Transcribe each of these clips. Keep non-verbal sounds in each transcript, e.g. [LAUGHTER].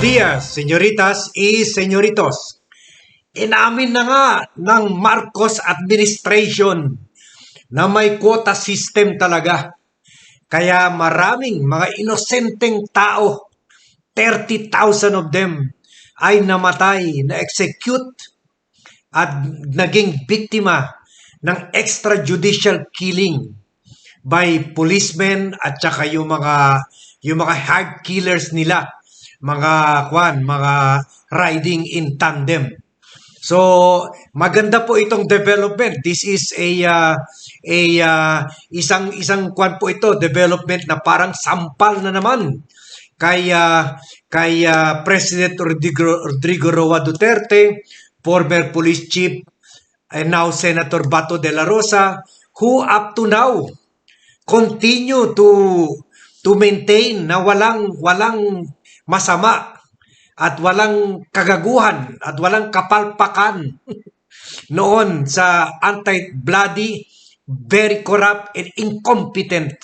Buenos días, señoritas y señoritos. Inamin na nga ng Marcos administration na may quota system talaga. Kaya maraming mga inosenteng tao, 30,000 of them, ay namatay, na-execute at naging biktima ng extrajudicial killing by policemen at saka yung mga yung mga hard killers nila mga kwan mga riding in tandem. So maganda po itong development. This is a uh, a uh, isang isang kwan po ito development na parang sampal na naman kay uh, kay uh, President Rodrigo, Rodrigo Roa Duterte former police chief and now Senator Bato de la Rosa who up to now continue to to maintain na walang walang masama at walang kagaguhan at walang kapalpakan [LAUGHS] noon sa anti-bloody, very corrupt and incompetent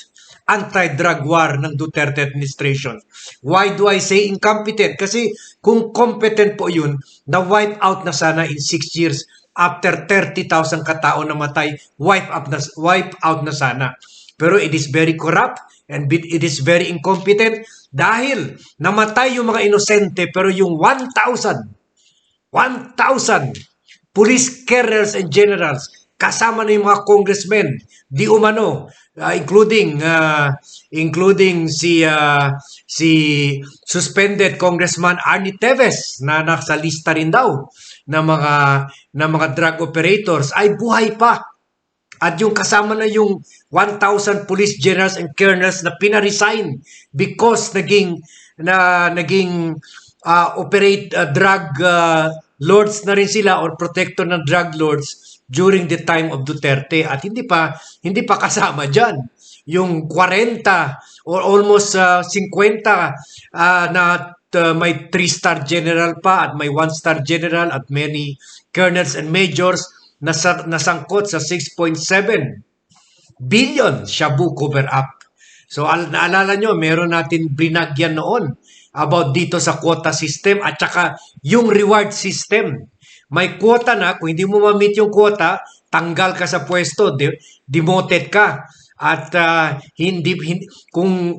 anti-drug war ng Duterte administration. Why do I say incompetent? Kasi kung competent po yun, na-wipe out na sana in 6 years after 30,000 katao namatay, wipe, up na, wipe out na sana. Pero it is very corrupt and it is very incompetent dahil namatay yung mga inosente pero yung 1,000 1,000 police colonels and generals kasama na yung mga congressmen di umano uh, including uh, including si uh, si suspended congressman Arnie Teves na nasa lista rin daw ng mga ng mga drug operators. Ay buhay pa at yung kasama na yung 1,000 police generals and colonels na pina-resign because naging na naging uh, operate uh, drug uh, lords na rin sila or protector ng drug lords during the time of Duterte. At hindi pa hindi pa kasama diyan yung 40 or almost uh, 50 uh, na uh, may 3-star general pa at may 1-star general at many colonels and majors nasa, nasangkot sa 6.7 billion shabu cover up. So al- naalala nyo, meron natin binagyan noon about dito sa quota system at saka yung reward system. May quota na, kung hindi mo ma-meet yung quota, tanggal ka sa pwesto, de- demoted ka. At uh, hindi, hindi kung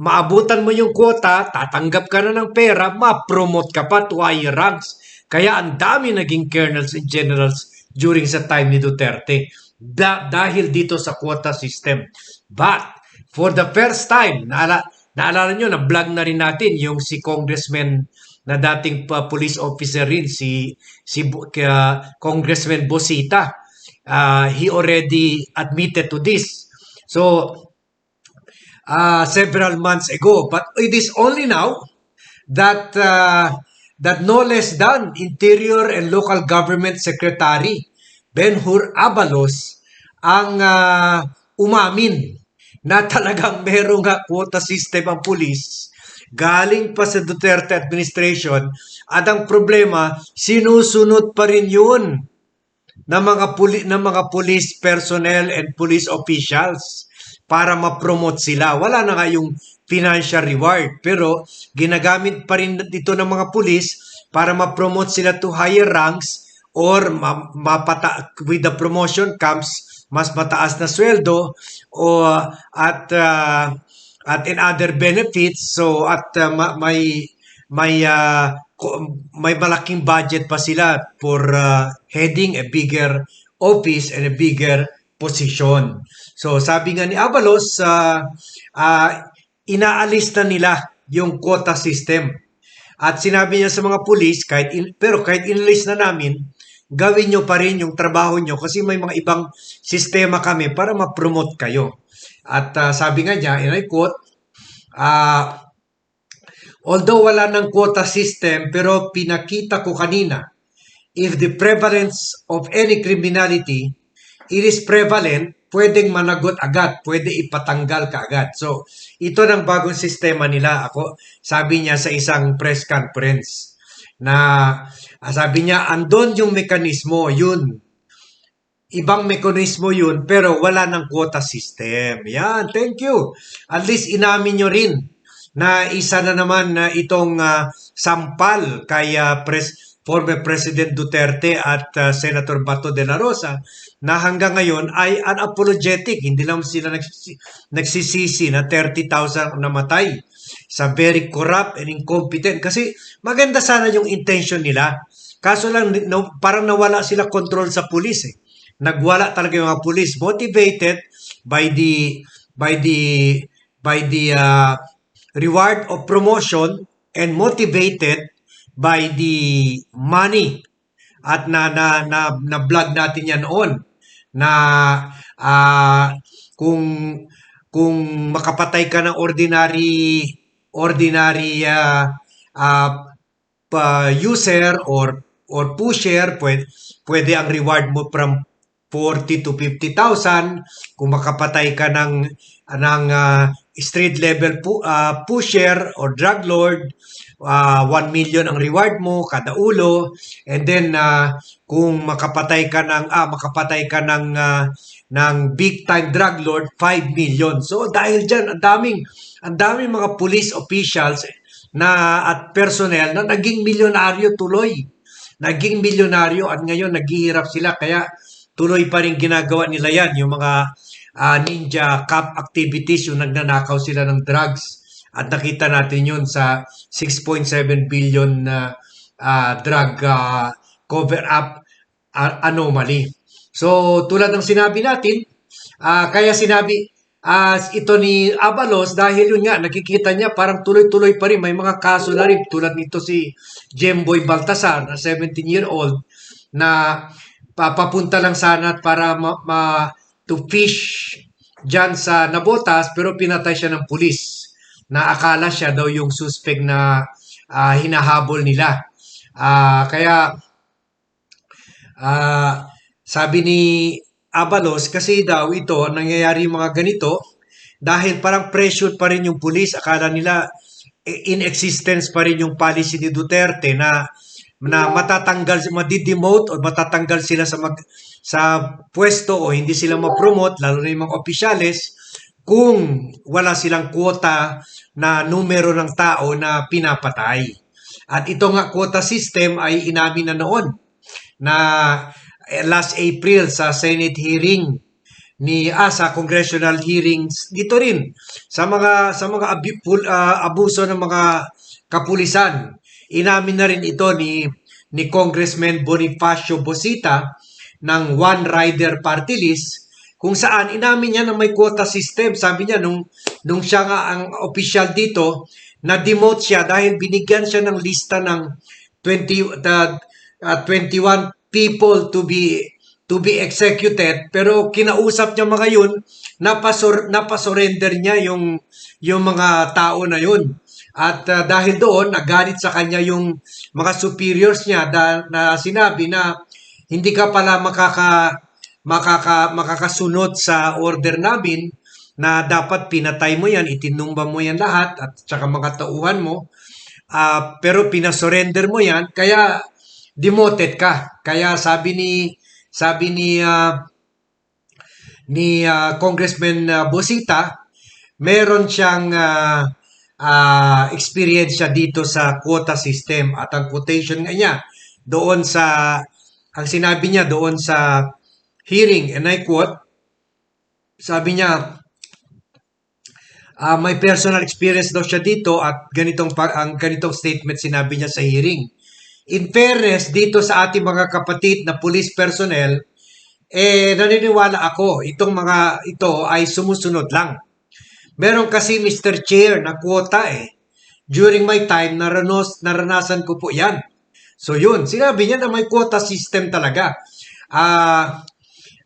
maabutan mo yung quota, tatanggap ka na ng pera, ma-promote ka pa to higher ranks. Kaya ang dami naging colonels and generals during sa time ni Duterte da- dahil dito sa quota system. But for the first time, naala, naalala nyo, na-vlog na rin natin yung si congressman na dating pa police officer rin, si, si uh, Congressman Bosita. Uh, he already admitted to this. So, uh, several months ago. But it is only now that uh, that no less than Interior and Local Government Secretary Ben-Hur Abalos ang uh, umamin na [LAUGHS] talagang merong nga quota system ang pulis galing pa sa Duterte administration at ang problema sinusunod pa rin yun ng mga puli ng mga police personnel and police officials para ma-promote sila. Wala na nga yung financial reward pero ginagamit pa rin dito ng mga police para ma-promote sila to higher ranks or ma- mapata with the promotion comes mas mataas na sweldo o at uh, at in other benefits so at uh, may may uh, may malaking budget pa sila for uh, heading a bigger office and a bigger position. So sabi nga ni Avalos, uh, uh, inaalis na nila yung quota system. At sinabi niya sa mga pulis, kahit in, pero kahit inalis na namin, gawin nyo pa rin yung trabaho nyo kasi may mga ibang sistema kami para ma-promote kayo. At uh, sabi nga niya, and I quote, uh, Although wala ng quota system, pero pinakita ko kanina, if the prevalence of any criminality, it is prevalent, pwedeng managot agad, pwede ipatanggal ka agad. So, ito ng bagong sistema nila. Ako, sabi niya sa isang press conference, na sabi niya, andon yung mekanismo, yun. Ibang mekanismo yun, pero wala ng quota system. Yan, thank you. At least inamin nyo rin na isa na naman na itong ah, sampal kay ah, pres- former President Duterte at ah, Senator Bato de la Rosa na hanggang ngayon ay unapologetic. Hindi lang sila nagsisi- nagsisisi na 30,000 ang namatay sa very corrupt and incompetent. Kasi maganda sana yung intention nila. Kaso lang, parang nawala sila control sa pulis eh. Nagwala talaga yung mga pulis. Motivated by the, by the, by the uh, reward of promotion and motivated by the money at na na na, na vlog natin yan noon na ah, kung kung makapatay ka ng ordinary ordinary ah, ah, pa- user or or pusher pwede, pwede ang reward mo from 40 to 50,000 kung makapatay ka ng ng ah, street level pu- ah, pusher or drug lord ah, 1 million ang reward mo kada ulo. And then ah, kung makapatay ka ng ah, makapatay ka ng ah, ng big time drug lord 5 million. So dahil diyan ang daming ang daming mga police officials na at personnel na naging milyonaryo tuloy. Naging milyonaryo at ngayon naghihirap sila kaya tuloy pa rin ginagawa nila yan yung mga ah, ninja cop activities yung nagnanakaw sila ng drugs. At nakita natin yun sa 6.7 billion na ah, drug ah, cover up anomaly. So tulad ng sinabi natin ah, kaya sinabi as ito ni Abalos dahil yun nga nakikita niya parang tuloy-tuloy pa rin. May mga kaso na rin tulad nito si Jemboy Baltasar na 17 year old na papapunta lang sana para ma, ma- to fish dyan sa Nabotas pero pinatay siya ng pulis. Na akala siya daw yung suspect na ah, hinahabol nila. Ah, kaya ah, sabi ni Abalos kasi daw ito nangyayari yung mga ganito dahil parang pressured pa rin yung pulis. Akala nila eh, in existence pa rin yung policy ni Duterte na na matatanggal madidemote o matatanggal sila sa mag, sa pwesto o hindi sila ma-promote lalo na yung mga opisyales kung wala silang kwota na numero ng tao na pinapatay. At ito nga quota system ay inamin na noon na eh, last April sa Senate hearing ni ah, congressional hearings dito rin sa mga sa mga abi- pul- ah, abuso ng mga kapulisan. Inamin na rin ito ni ni Congressman Bonifacio Bosita ng One Rider Party List kung saan inamin niya na may quota system. Sabi niya nung nung siya nga ang official dito na demote siya dahil binigyan siya ng lista ng 20 the, uh, 21 people to be to be executed. Pero kinausap niya mga yun napasur napasurrender niya yung yung mga tao na yun. At uh, dahil doon nagalit sa kanya yung mga superiors niya da, na sinabi na hindi ka pala makaka makaka makakasunod sa order namin na dapat pinatay mo yan, itinumba mo yan lahat at saka mga tauhan mo. Ah, pero pinasurrender mo yan, kaya demoted ka. Kaya sabi ni sabi ni ah, ni ah, Congressman ah, Bosita, meron siyang ah, ah, experience siya dito sa quota system at ang quotation niya doon sa ang sinabi niya doon sa hearing and I quote sabi niya ah, may personal experience daw siya dito at ganitong ang ganitong statement sinabi niya sa hearing. In fairness dito sa ating mga kapatid na police personnel, eh naniniwala ako itong mga ito ay sumusunod lang. Meron kasi Mr. Chair na quota eh. During my time, naranos, naranasan ko po yan. So yun, sinabi niya na may quota system talaga. Ah,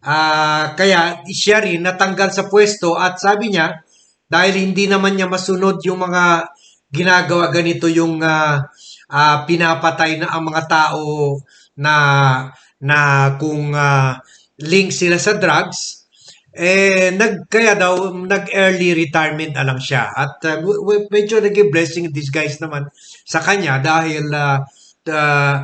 ah, kaya siya rin natanggal sa pwesto at sabi niya, dahil hindi naman niya masunod yung mga ginagawa ganito yung ah, ah, pinapatay na ang mga tao na na kung ah, link sila sa drugs. Eh nag kaya daw nag early retirement na lang siya. At uh, medyo naging blessing in disguise naman sa kanya dahil ah, uh,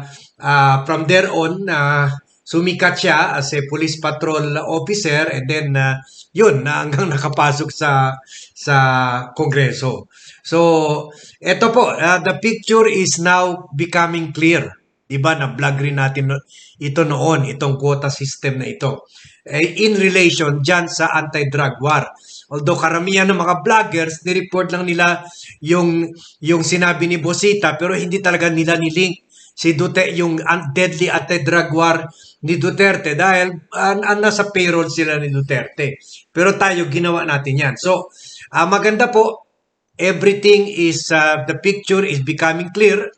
ah, from there on ah, sumikat siya as a police patrol officer and then ah, yun na hanggang nakapasok sa sa kongreso So, eto po, uh, the picture is now becoming clear. Diba, na-vlog rin natin ito noon, itong quota system na ito. Eh, in relation dyan sa anti-drug war. Although karamihan ng mga vloggers, nireport lang nila yung, yung sinabi ni Bosita, pero hindi talaga nila nilink si Duterte, yung un- deadly anti-drug war ni Duterte dahil an, an, nasa payroll sila ni Duterte. Pero tayo, ginawa natin yan. So, ah, maganda po, everything is, uh, the picture is becoming clear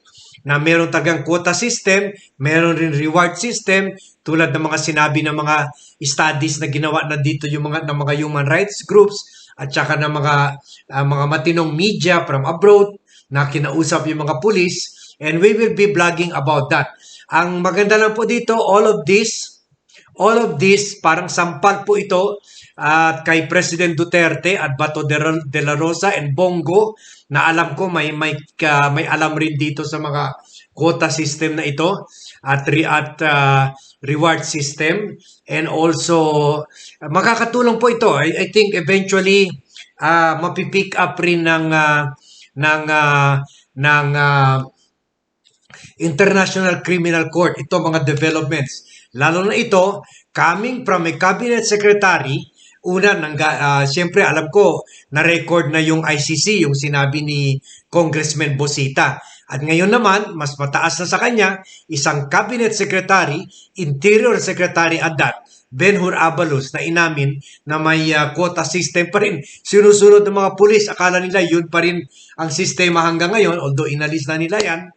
na meron talagang quota system, meron rin reward system, tulad ng mga sinabi ng mga studies na ginawa na dito yung mga ng mga human rights groups at saka ng mga ah, mga matinong media from abroad na kinausap yung mga police and we will be blogging about that. Ang maganda lang po dito, all of this all of this parang sampal po ito at kay President Duterte at Bato de, la Rosa and Bongo na alam ko may may ka- may alam rin dito sa mga quota system na ito at re, at ah, reward system and also ah, makakatulong po ito I, I think eventually uh, mapipick up rin ng ah, ng ah, ng ah, International Criminal Court. Ito mga developments. Lalo na ito, coming from a cabinet secretary, una, nang, uh, siyempre alam ko, na-record na yung ICC, yung sinabi ni Congressman Bosita. At ngayon naman, mas mataas na sa kanya, isang cabinet secretary, interior secretary at that, Ben-Hur Abalos na inamin na may uh, quota system pa rin. Sinusunod ng mga pulis, akala nila yun pa rin ang sistema hanggang ngayon, although inalis na nila yan.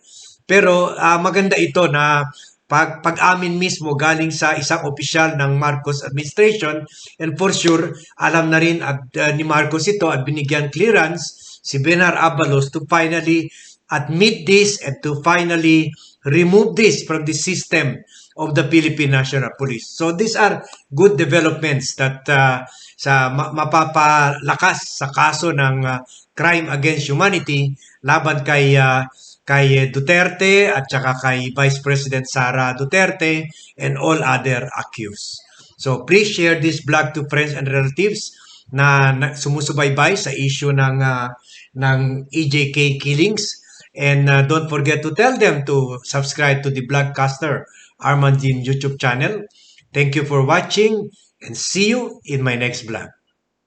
Pero ah, maganda ito na pag, pag-amin mismo galing sa isang opisyal ng Marcos administration and for sure alam na rin at, ah, ni Marcos ito at binigyan clearance si Benar Abalos to finally admit this and to finally remove this from the system of the Philippine National Police. So these are good developments that ah, sa ma- mapapalakas sa kaso ng ah, crime against humanity laban kay ah, kay Duterte at saka kay Vice President Sara Duterte and all other accused. So please share this blog to friends and relatives na, na sumusubaybay sa issue ng ah, ng EJK killings and ah, don't forget to tell them to subscribe to the Blogcaster Armandin YouTube channel. Thank you for watching and see you in my next vlog.